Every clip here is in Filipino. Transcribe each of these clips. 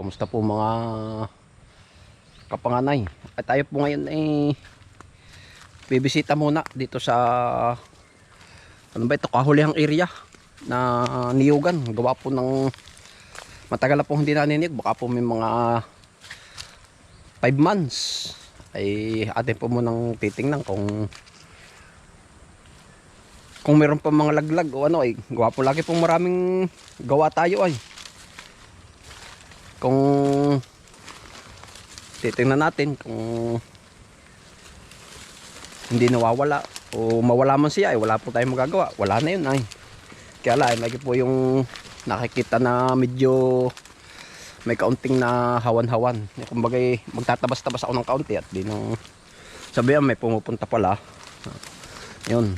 Kumusta po mga kapanganay? At tayo po ngayon ay bibisita muna dito sa ano ba ito, kahulihang area na niyugan. Gawa po ng matagal na po hindi naninig. Baka po may mga 5 months ay atin po munang titingnan kung kung meron pa mga laglag o ano ay gawa po lagi pong maraming gawa tayo ay kung titingnan natin kung hindi nawawala o mawala man siya ay wala po tayong magagawa. Wala na yun ay. Kaya lang may po yung nakikita na medyo may kaunting na hawan-hawan. Kumbaga magtatabas-tabas ako ng kaunti at di nung sabihan may pumupunta pala. Yun.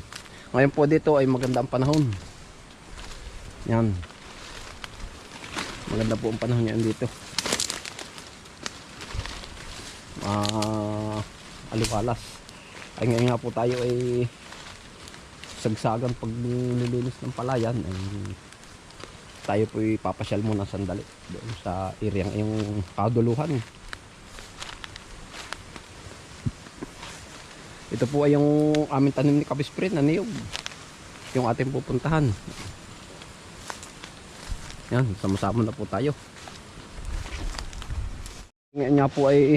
Ngayon po dito ay maganda ang panahon. Yan maganda po ang panahon yan dito. Ah aliwalas. Ay ngayon nga po tayo ay sagsagan pag nililinis ng palayan. Ay tayo po ipapasyal muna sandali doon sa area yung kaduluhan. Ito po ay yung aming tanim ni Kabisprin na niyog. Yung ating pupuntahan yan sama-sama na po tayo. Ngayon nga po ay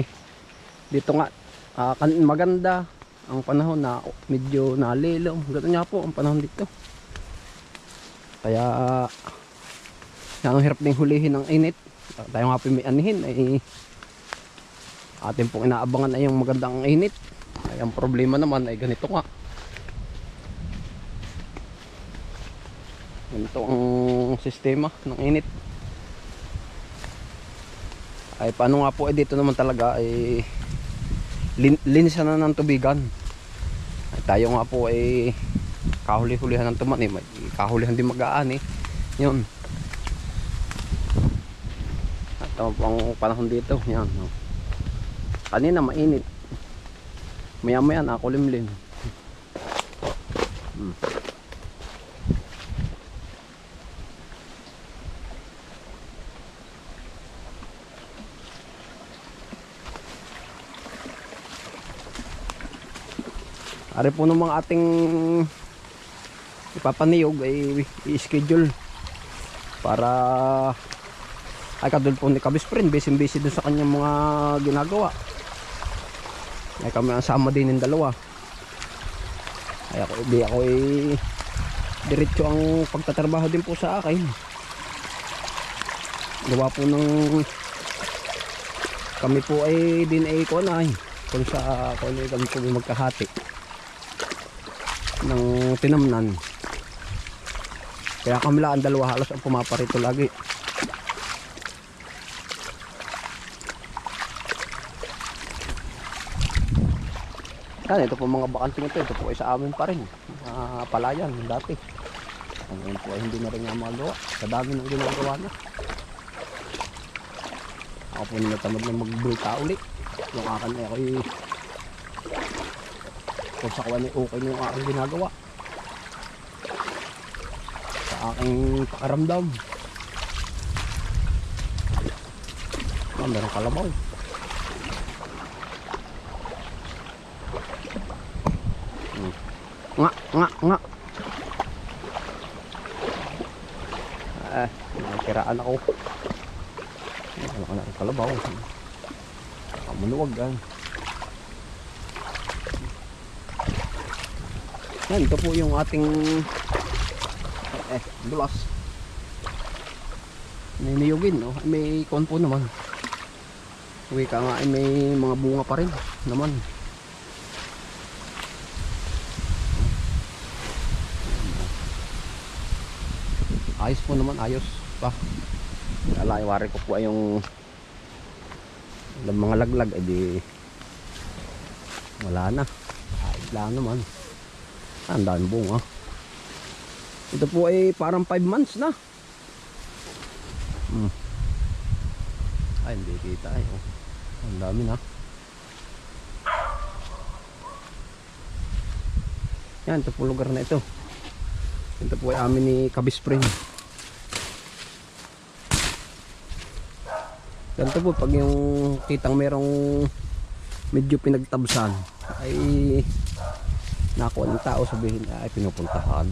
dito nga ah, kan- maganda ang panahon na medyo nalilom ganun nga po ang panahon dito. Kaya ang hirap ding hulihin ng init. Tayo nga po may anihin ay atin pong inaabangan ay yung magandang init. Ay ang problema naman ay ganito nga ganito ang sistema ng init. Ay paano nga po? Ay dito naman talaga ay lin linisan na ng tubigan. Ay tayo nga po ay kahuli-hulihan ng tuman eh. Kahulihan din magaan eh. Yun. Ito ang panahon dito yan no. kanina mainit. Maya maya nakulimlim hmm. Ari po ng mga ating ipapaniyog ay i-schedule para ay kadul po ni Kabisprin busy busy dun sa kanyang mga ginagawa. Ay kami ang sama din ng dalawa. Ay ako di ako ay diretso ang pagtatrabaho din po sa akin. Gawa po ng kami po ay din ay ko na ay kung sa kung ano kami po magkahati ng tinamnan. Kaya kami lang ang dalawa halos ang pumaparito lagi. Yan ito po mga bakanting ito ito po ay sa amin pa rin. Mga palayan dati. Ngayon po ay hindi na rin nga magawa. Sa dami ng ginagawa na ako po ninatamad na magbulta ulit yung akin ay ako'y kung sa kawan ay okay na yung aking ginagawa. Sa aking pakaramdam ah, meron kalabaw? Hmm. nga nga nga. Eh ako. Ano ka na ang kalabaw? Kamunuwag yan Yan, ito po yung ating eh, dulas. Niniyugin, no? May kon po naman. Uwi ka nga, ay may mga bunga pa rin naman. Ayos po naman, ayos pa. Ala, iwari ko po ay yung mga laglag, ay di wala na. Ayos lang naman. Ang dami bunga. Ito po ay parang 5 months na. Hmm. Ay, hindi kita ay. Oh. Ang dami na. Yan, ito po lugar na ito. Ito po ay amin ni Kabispring. Ganito po, pag yung kitang merong medyo pinagtabsan, ay nakuha ng tao sabihin ay pinupuntahan.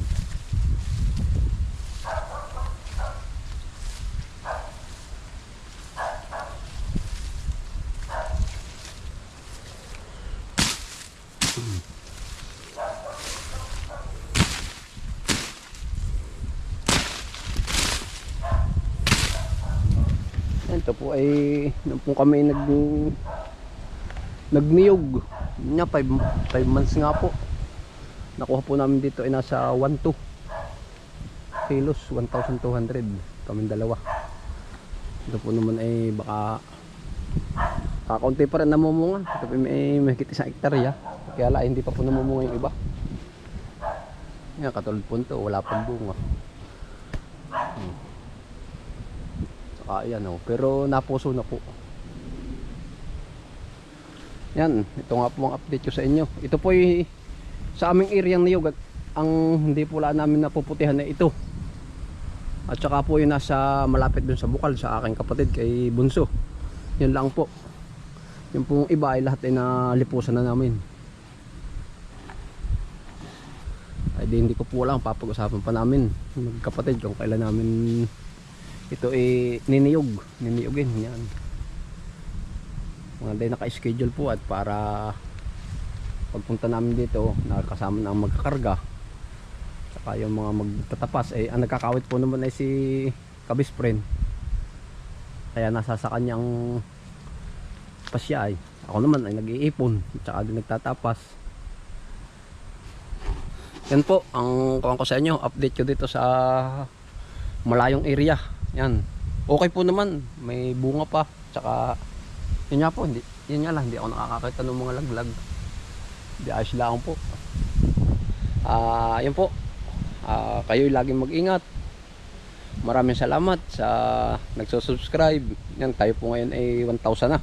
Ito po ay nung po kami nag nagniyog. Nya 5 5 months nga po. Nakuha po namin dito ay nasa 1.2 kilos, 1,200 kaming dalawa. Ito po naman ay baka kakaunti pa rin namumunga. Ito po may mahigit isang hektarya. Kaya la hindi pa po namumunga yung iba. Yan, katulad po nito, wala pang bunga. Hmm. Saka ayan oh. Pero napuso na po. Yan, ito nga po ang update ko sa inyo. Ito po ay sa aming area niyog at ang hindi po lang namin napuputihan na ito. At saka po yung nasa malapit dun sa bukal sa aking kapatid kay Bunso. Yan lang po. Yung pong iba ay lahat ay nalipusan na namin. Ay di hindi ko po lang papag-usapan pa namin magkapatid kung kailan namin ito ay niniyog niniyogin yan mga day naka-schedule po at para pagpunta namin dito nakakasama na ang magkakarga. Saka yung mga magtatapas eh ang nagkakawit po naman ay si kabispren kaya nasa sa kanyang pasya ay ako naman ay nag-iipon tsaka din nagtatapas. Yan po ang kuhan ko sa inyo update ko dito sa malayong area. Yan. Okay po naman may bunga pa tsaka yun nga po hindi yun nga lang hindi ako nakakakita ng mga laglag ayos lang po. Ah yun po. Ah kayo laging mag-ingat. Maraming salamat sa nagsusubscribe. Yan tayo po ngayon ay 1,000 na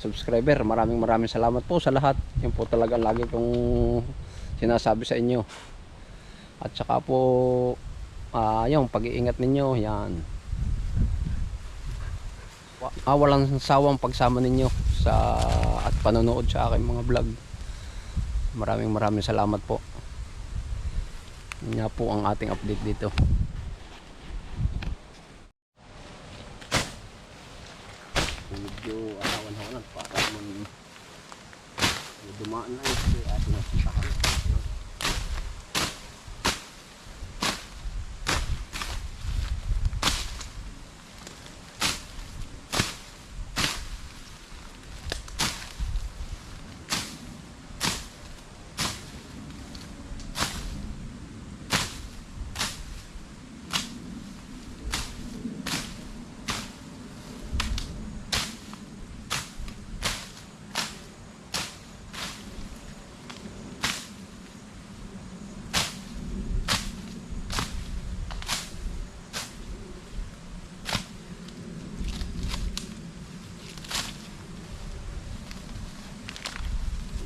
subscriber. Maraming maraming salamat po sa lahat. Yun po talaga lagi kong sinasabi sa inyo. At saka po ah yung pag-iingat ninyo. Yan. Ah, walang sawang pagsama ninyo sa at panonood sa aking mga vlog maraming maraming salamat po. Yun nga po ang ating update dito. Medyo ahawan-hawanan para naman dumaan na ito ating napuntahan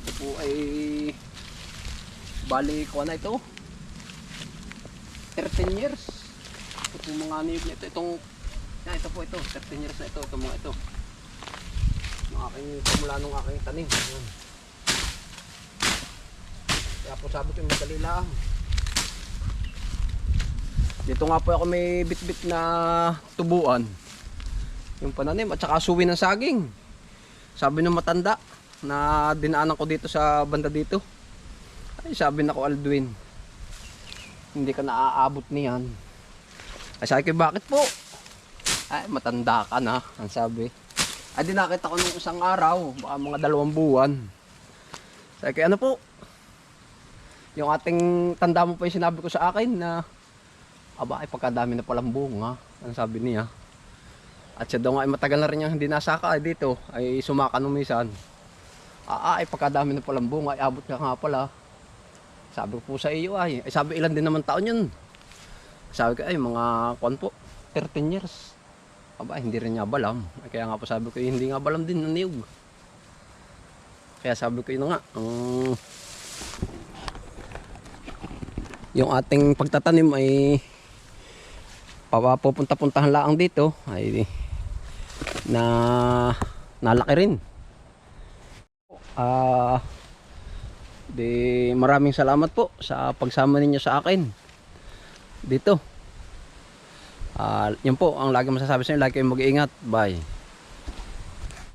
ito po ay bali ko na ito. 13 years. Ito po mga niyog na ito itong yan, ito po ito. 13 years na ito ito mga ito. Ng aking simula nung aking tanim. Yan. kaya po sabi ko yung madali lang. Dito nga po ako may bit-bit na tubuan. Yung pananim at saka suwi ng saging. Sabi ng matanda na dinaanan ko dito sa banda dito ay sabi na ko Aldwin hindi ka naaabot niyan. Ay sabi ko bakit po? Ay matanda ka na ang sabi. Ay di nakita ko nung isang araw baka mga dalawang buwan. Sabi ko ano po? Yung ating tanda mo pa yung sinabi ko sa akin na aba ay pagkadami na palang bunga ang sabi niya. At siya daw nga ay matagal na rin niyang hindi nasaka ay dito ay sumaka nung minsan. Ah, ay pagkadami na palang bunga, ay abot ka nga pala. Sabi ko po sa iyo ay, ay sabi ilan din naman taon yun. Sabi ko ay mga kwan po, 13 years. Aba, hindi rin niya balam. Ay, kaya nga po sabi ko, eh, hindi nga balam din ng niyog. Kaya sabi ko yun nga, ang yung ating pagtatanim ay papapunta-puntahan lang dito ay na nalaki rin. Ah di maraming salamat po sa pagsama ninyo sa akin dito. Ah, yun po ang lagi masasabi sa inyo, lagi kayong mag-iingat. Bye.